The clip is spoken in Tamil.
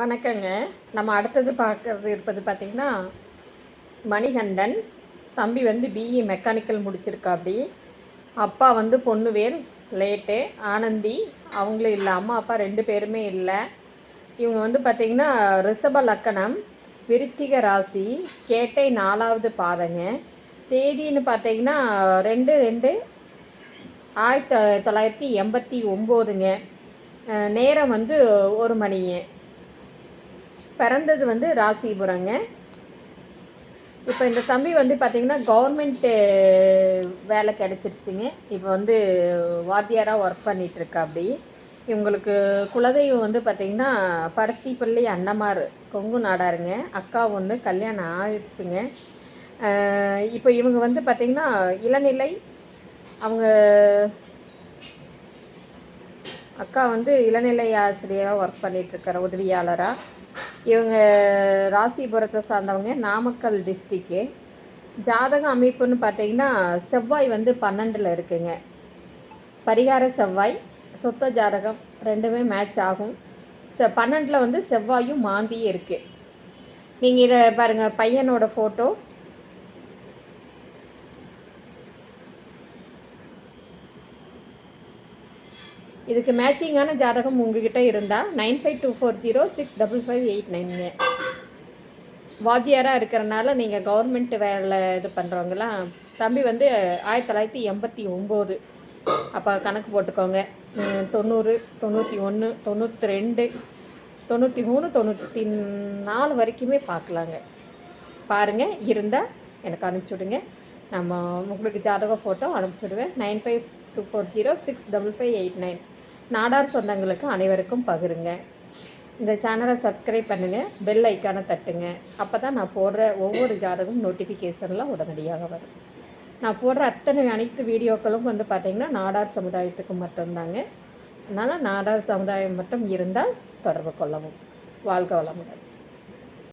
வணக்கங்க. நம்ம அடுத்தது பார்க்கறது இருப்பது பார்த்திங்கன்னா மணிகண்டன் தம்பி வந்து பிஇ மெக்கானிக்கல் முடிச்சிருக்காப்படி அப்பா வந்து பொண்ணுவேல் லேட்டு ஆனந்தி அவங்களும் இல்லை அம்மா அப்பா ரெண்டு பேருமே இல்லை. இவங்க வந்து பார்த்திங்கன்னா ரிஷப லக்கணம் விருச்சிக ராசி கேட்டை நாலாவது பாதங்க. தேதின்னு பார்த்தீங்கன்னா ரெண்டு ரெண்டு ஆயிரத்தி தொள்ளாயிரத்தி எண்பத்தி ஒம்போதுங்க. நேரம் வந்து ஒரு மணிங்க. பிறந்தது வந்து ராசிபுரங்க இப்போ இந்த தம்பி வந்து பார்த்திங்கன்னா கவர்மெண்ட்டு வேலை கிடச்சிருச்சுங்க. இப்போ வந்து வாத்தியாராக ஒர்க் பண்ணிகிட்ருக்கா அப்படி. இவங்களுக்கு குலதெய்வம் வந்து பார்த்திங்கன்னா பருத்திப்பள்ளி அன்னமார் கொங்கு நாடாருங்க. அக்கா ஒன்று கல்யாணம் ஆயிடுச்சுங்க. இப்போ இவங்க வந்து பார்த்திங்கன்னா இளநிலை அவங்க அக்கா வந்து இளநிலை ஆசிரியராக ஒர்க் பண்ணிகிட்ருக்கிற உதவியாளராக இவங்க ராசிபுரத்தை சார்ந்தவங்க நாமக்கல் டிஸ்ட்ரிக்கு ஜாதக அமைப்புன்னு பார்த்தீங்கன்னா செவ்வாய் வந்து பன்னெண்டில் இருக்குங்க. பரிகார செவ்வாய் சொத்த ஜாதகம் ரெண்டுமே மேட்ச் ஆகும். செ பன்னெண்டில் வந்து செவ்வாயும் மாந்தியும் இருக்குது நீங்கள் இதை பாருங்கள் பையனோட ஃபோட்டோ இதுக்கு மேட்சிங்கான ஜாதகம் உங்ககிட்ட இருந்தால் nine five two four zero six double five eight நைனுங்க வாத்தியாராக இருக்கிறனால நீங்கள் கவர்மெண்ட் வேலை இது பண்ணுறவங்களாம் தம்பி வந்து ஆயிரத்தி தொள்ளாயிரத்தி எண்பத்தி ஒம்பது. அப்போ கணக்கு போட்டுக்கோங்க. தொண்ணூறு தொண்ணூற்றி ஒன்று தொண்ணூற்றி ரெண்டு தொண்ணூற்றி மூணு தொண்ணூற்றி நாலு வரைக்குமே பார்க்கலாங்க. பாருங்கள் இருந்தால் எனக்கு அனுப்பிச்சி விடுங்க. நம்ம உங்களுக்கு ஜாதக ஃபோட்டோ அனுப்பிச்சி விடுவேன். Nine five two four zero six double five eight nine. Nadar சொந்தங்களுக்கு அனைவருக்கும் பகிருங்க. இந்த சேனலை சப்ஸ்கிரைப் பண்ணுங்கள் பெல் ஐக்கானை தட்டுங்க. அப்போ தான் நான் போடுற ஒவ்வொரு ஜாதகம் நோட்டிஃபிகேஷனில் உடனடியாக வரும். நான் போடுற அத்தனை அனைத்து வீடியோக்களும் வந்து பார்த்திங்கன்னா நாடார் சமுதாயத்துக்கு மட்டும்தாங்க. அதனால் நாடார் சமுதாயம் மட்டும் இருந்தால் தொடர்பு கொள்ளவும். வாழ்க வளமுடன்.